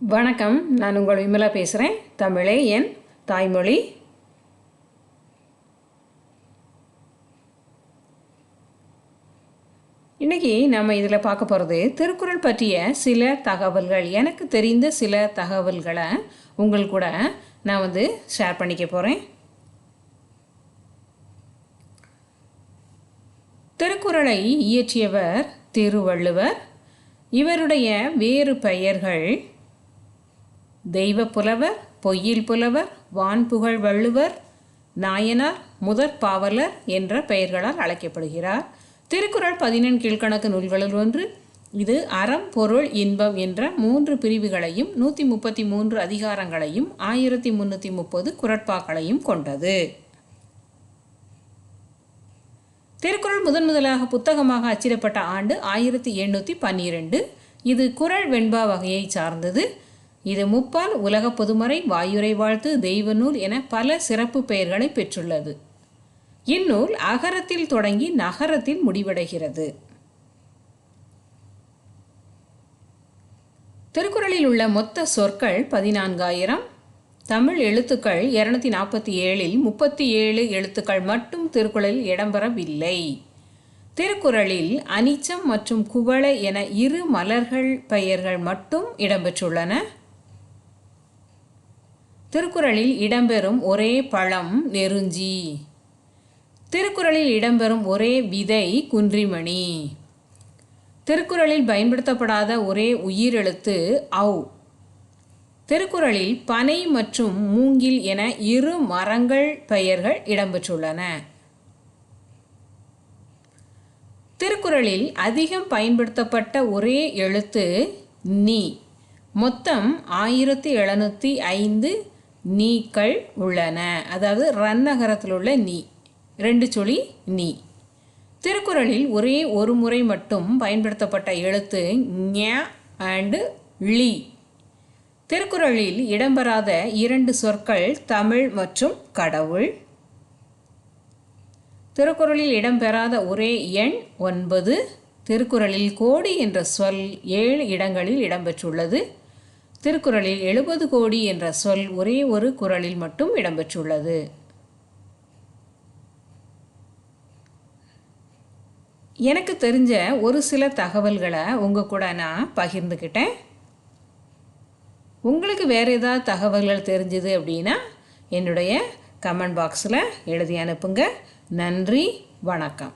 வணக்கம். நான் உங்கள் விமலா பேசுகிறேன் தமிழே என் தாய்மொழி. இன்றைக்கி நம்ம இதில் பார்க்க போகிறது திருக்குறள் பற்றிய சில தகவல்கள். எனக்கு தெரிந்த சில தகவல்களை உங்கள் கூட நான் வந்து ஷேர் பண்ணிக்க போகிறேன் திருக்குறளை இயற்றியவர் திருவள்ளுவர். இவருடைய வேறு பெயர்கள் தெய்வ புலவர் பொய்யில் புலவர் வான்புகழ் வள்ளுவர் நாயனார் முதற் பாவலர் என்ற பெயர்களால் அழைக்கப்படுகிறார். திருக்குறள் பதினெண் கீழ்கணக்கு நூல்களுள் ஒன்று. இது அறம் பொருள் இன்பம் என்ற மூன்று பிரிவுகளையும் நூற்றி முப்பத்தி மூன்று அதிகாரங்களையும் ஆயிரத்தி முந்நூற்றி முப்பது குரட்பாக்களையும் கொண்டது. திருக்குறள் முதன் முதலாக புத்தகமாக அச்சிடப்பட்ட ஆண்டு ஆயிரத்தி எண்ணூற்றி பன்னிரெண்டு. இது குறள் வெண்பா வகையை சார்ந்தது. இது முப்பால் உலக பொதுமறை வாயுரை வாழ்த்து தெய்வ நூல் என பல சிறப்பு பெயர்களை பெற்றுள்ளது. இந்நூல் அகரத்தில் தொடங்கி நகரத்தில் முடிவடைகிறது. திருக்குறளில் உள்ள மொத்த சொற்கள் பதினான்காயிரம். தமிழ் எழுத்துக்கள் இருநூத்தி நாற்பத்தி ஏழில் முப்பத்தி ஏழு எழுத்துக்கள் மட்டும் திருக்குறளில் இடம்பெறவில்லை. திருக்குறளில் அனிச்சம் மற்றும் குவளை என இரு மலர்கள் பெயர்கள் மட்டும் இடம்பெற்றுள்ளன. திருக்குறளில் இடம்பெறும் ஒரே பழம் நெருஞ்சி. திருக்குறளில் இடம்பெறும் ஒரே விதை குன்றிமணி. திருக்குறளில் பயன்படுத்தப்படாத ஒரே உயிரெழுத்து ஔ. திருக்குறளில் பனை மற்றும் மூங்கில் என இரு மரங்கள் பெயர்கள் இடம்பெற்றுள்ளன. திருக்குறளில் அதிகம் பயன்படுத்தப்பட்ட ஒரே எழுத்து நீ. மொத்தம் ஆயிரத்தி எழுநூற்றி ஐந்து நீக்கள் உள்ளன. அதாவது ரன்னகரத்தில் உள்ள நீ. ரெண்டு சொலி நீ. திருக்குறளில் ஒரே ஒரு முறை மட்டும் பயன்படுத்தப்பட்ட எழுத்து ஞ அண்டு லி. திருக்குறளில் இடம்பெறாத இரண்டு சொற்கள் தமிழ் மற்றும் கடவுள். திருக்குறளில் இடம்பெறாத ஒரே எண் ஒன்பது. திருக்குறளில் கோடி என்ற சொல் ஏழு இடங்களில் இடம்பெற்றுள்ளது. திருக்குறளில் எழுபது கோடி என்ற சொல் ஒரே ஒரு குறளில் மட்டும் இடம்பெற்றுள்ளது. எனக்கு தெரிஞ்ச ஒரு சில தகவல்களை உங்கள் கூட நான் பகிர்ந்துக்கிட்டேன் உங்களுக்கு வேறு ஏதாவது தகவல்கள் தெரிஞ்சுது அப்படின்னா என்னுடைய கமெண்ட் பாக்ஸில் எழுதி அனுப்புங்க. நன்றி வணக்கம்.